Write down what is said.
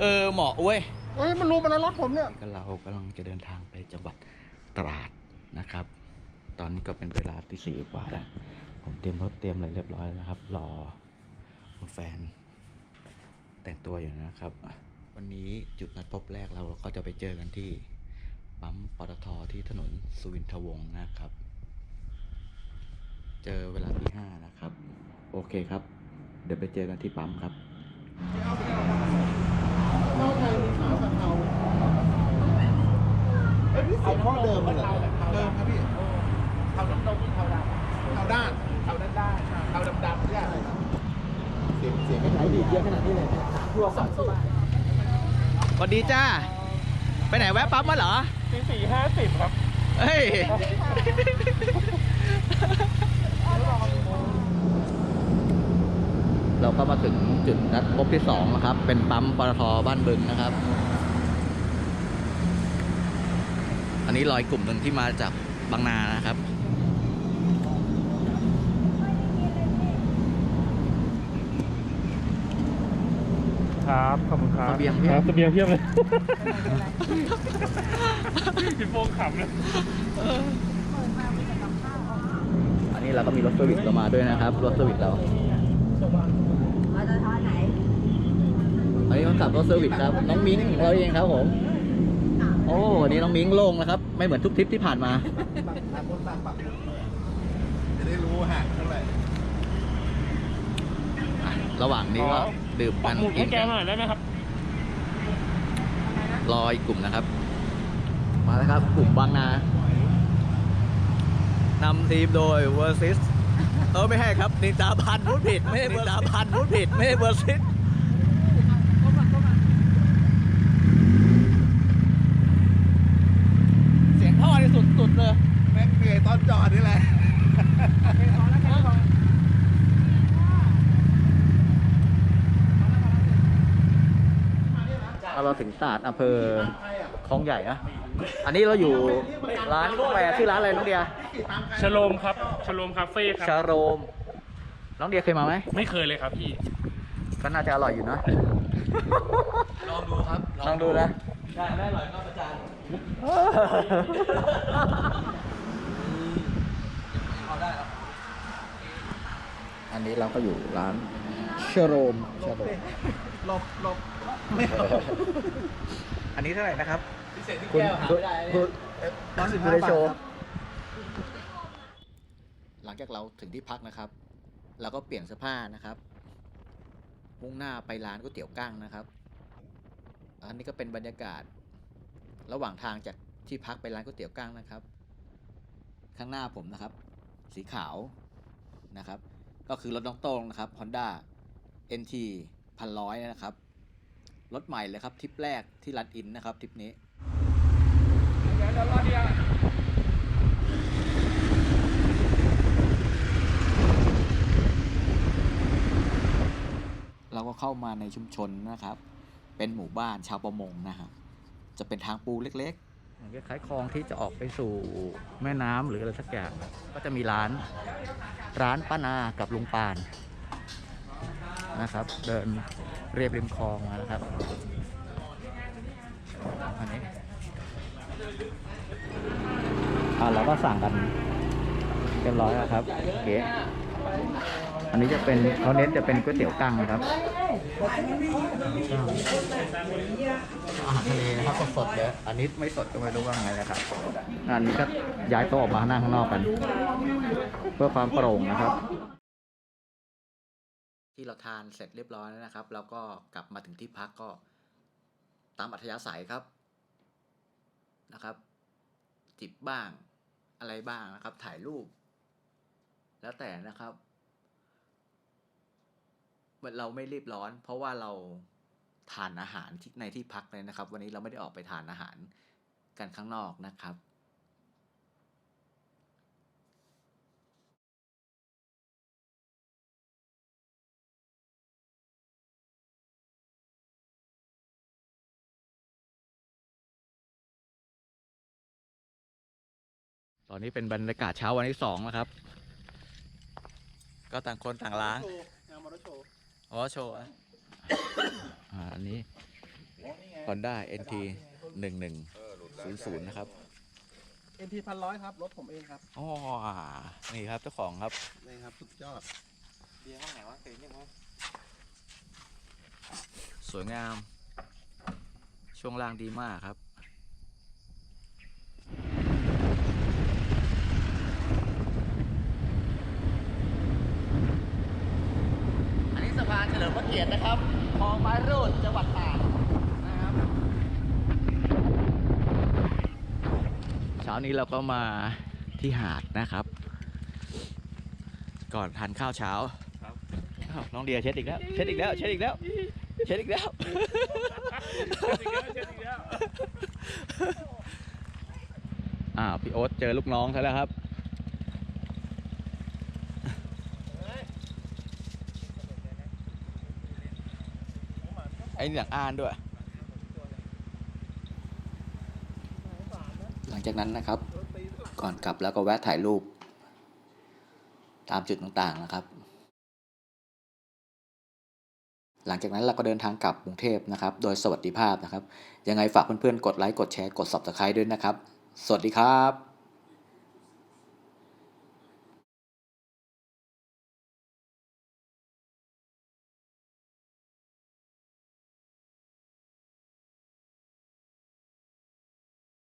เออเหมาะเว้ยเฮ้ยมันรู้มันแล้วรถผมเนี่ยก็เรากำลังจะเดินทางไปจังหวัดตราดนะครับ ตอนนี้ก็เป็นเวลาที่สี่กว่าแล้วผมเตรียมรถเตรียมอะไรเรียบร้อยแล้วนะครับ รอคุณแฟน แต่งตัวอยู่นะครับ วันนี้จุดนัดพบแรกเราก็จะไปเจอกันที่ปั๊มปตทที่ถนนสุวินทวงศ์นะครับ เจอเวลาที่ห้านะครับ โอเคครับ เดี๋ยวไปเจอกันที่ปั๊มครับเข้า ไทยมีขาวกับเทาเอ้ยพี่เสียงข้อเดิมมันเหรอเดิมครับพี่เทาดำดำเทาดำเทาด้านเทาด้านด้านเทาดำดำเนี่ยเสียงเสียงไม่ไหนดีเยอะขนาดนี้เลยรวมสองตัวสวัสดีจ้า ไปไหนแวะปั๊มมาเหรอสี่สี่ห้าสิบครับเฮ้ย เราก็มาถึงจุดนัดพบที่สองนะครับ เป็นปั๊มปตทบ้านบึงนะครับ อันนี้รอยกลุ่มหนึ่งที่มาจากบางนานะครับครับขอบคุณครับเสบียงเพียบครับเสบียงเพียบเลยพี่โฟงขำเลยอันนี้เราก็มีรถเซอร์วิสเรามาด้วยนะครับ รถเซอร์วิสเรา มาจะทอไหนอันนี้คนขับรถเซอร์วิสครับ น้องมิ้งเราเองครับผม โอ้วันนี้น้องมิ้งโล่งแล้วครับ ไม่เหมือนทุกทริปที่ผ่านมา ต่างคนต่างปรับจะได้รู้ห่างเท่าไหร่ ระหว่างนี้ก็ดื่มปักักนหมุดกิให้นแกกัน หน่อยได้ไหมครับ รออีกกลุ่มนะครับ มาแล้วครับ กลุ่มบางนานำทีมโดยเวอร์ซิส เออไม่ให้ครับนินจาพันพูดผิดไม่ใช่นินจาพันพูดผิดไม่ใช่เวอร์ซิสเสียงท่อที่สุดสุดเลยแม่งเหนื่อยตอนจอดนี่แหละเราถึงตราดอำเภอคลองใหญ่นะอันนี้เราอยู่ร้านกาแฟชื่อร้านอะไรน้องเดีย ชโลมครับ ชโลมคาเฟ่ครับชาโรม น้องเดียเคยมาไหม ไม่เคยเลยครับพี่ ก็น่าจะอร่อยอยู่นะลองดูครับลองดูนะ ได้ได้อร่อยก็ประจานอันนี้เราก็อยู่ร้านเชโรมเชโรมหลบหลบอันนี้เท่าไหร่นะครับ พิเศษที่คุณแก้วหาคุณไม่ได้คุณร้อยสิบคุณห้าได้บาทโชว์ครับหลั งจากเราถึงที่พักนะครับ เราก็เปลี่ยนเสื้อผ้านะครับมุ่งหน้าไปร้านก๋วยเตี๋ยวกั้งนะครับ อันนี้ก็เป็นบรรยากาศ ระหว่างทางจากที่พักไปร้านก๋วยเตี๋ยวกั้งนะครับ ข้างหน้าผมนะครับ สีขาวนะครับ ก็คือรถน้องโต้งนะครับ Honda NT พันร้อยนะครับ รถใหม่เลยครับทริปแรกที่รัดอินนะครับทริปนี้เร เราก็เข้ามาในชุมชนนะครับ เป็นหมู่บ้านชาวประมงนะครับจะเป็นทางปูเล็กๆคล้ายคลองที่จะออกไปสู่แม่น้ำหรืออะไรสักอย่างก็จะมีร้านร้านป้านากับลุงปานนะครับ เดินเรียบริมคลองมานะครับอันนี้อ่าเราก็สั่งกันเรียบร้อยแล้วครับโอเค อันนี้จะเป็นเขาเน้นจะเป็นก๋วยเตี๋ยวกั้งนะครับอาหารทะเลนะครับสดๆเลยอันนี้ไม่สดก็ไม่รู้ว่าไงนะครับอันนี้ก็ย้ายโต๊ะออกมานั่งข้างนอกกัน เพื่อความโปร่งนะครับ ที่เราทานเสร็จเรียบร้อยแล้วนะครับแล้วก็กลับมาถึงที่พักก็ตามอัธยาศัยครับนะครับ จิบบ้างอะไรบ้างนะครับ ถ่ายรูป แล้วแต่นะครับ เราไม่รีบร้อน เพราะว่าเราทานอาหารที่ในที่พักเลยนะครับ วันนี้เราไม่ได้ออกไปทานอาหารกันข้างนอกนะครับตอนนี้เป็นบรรยากาศเช้าวันที่สองแล้วครับ ก็ต่างคนต่างล้างงานม อเตอร์โชว์อ๋อโชว์อะอ่าอันนี้ Honda NT 1100นะครับ เอ็นทีพันร้อยครับ รถผมเองครับ อ๋อ นี่ครับเจ้าของครับ นี่ครับ สุดยอด เบียร์ห้องไหนวะเคยเรียกว่าสวยงาม ช่วงล่างดีมากครับ อันนี้สะพานเฉลิมพระเกียรตินะครับคลองไม้รูดจังหวัดตากนะครับเช้านี้เราก็มาที่หาดนะครับ ก่อนทานข้าวเช้าครับอ้าวน้องเดียเช็ดอีกแล้วเช็ดอีกแล้วเช็ดอีกแล้วเช็ดอีกแล้วเช็ดอีกแล้วเช็ดอีกแล้วอ่าวพี่โอ๊ตเจอลูกน้องซะแล้วครับ ไอ้หลังอ่านด้วย หลังจากนั้นนะครับ ก่อนกลับแล้วก็แวะถ่ายรูป ตามจุดต่างๆนะครับ หลังจากนั้นเราก็เดินทางกลับกรุงเทพนะครับ โดยสวัสดิภาพนะครับ ยังไงฝากเพื่อนๆ กดไลค์ กดแชร์ กด subscribe ด้วยนะครับ สวัสดีครับ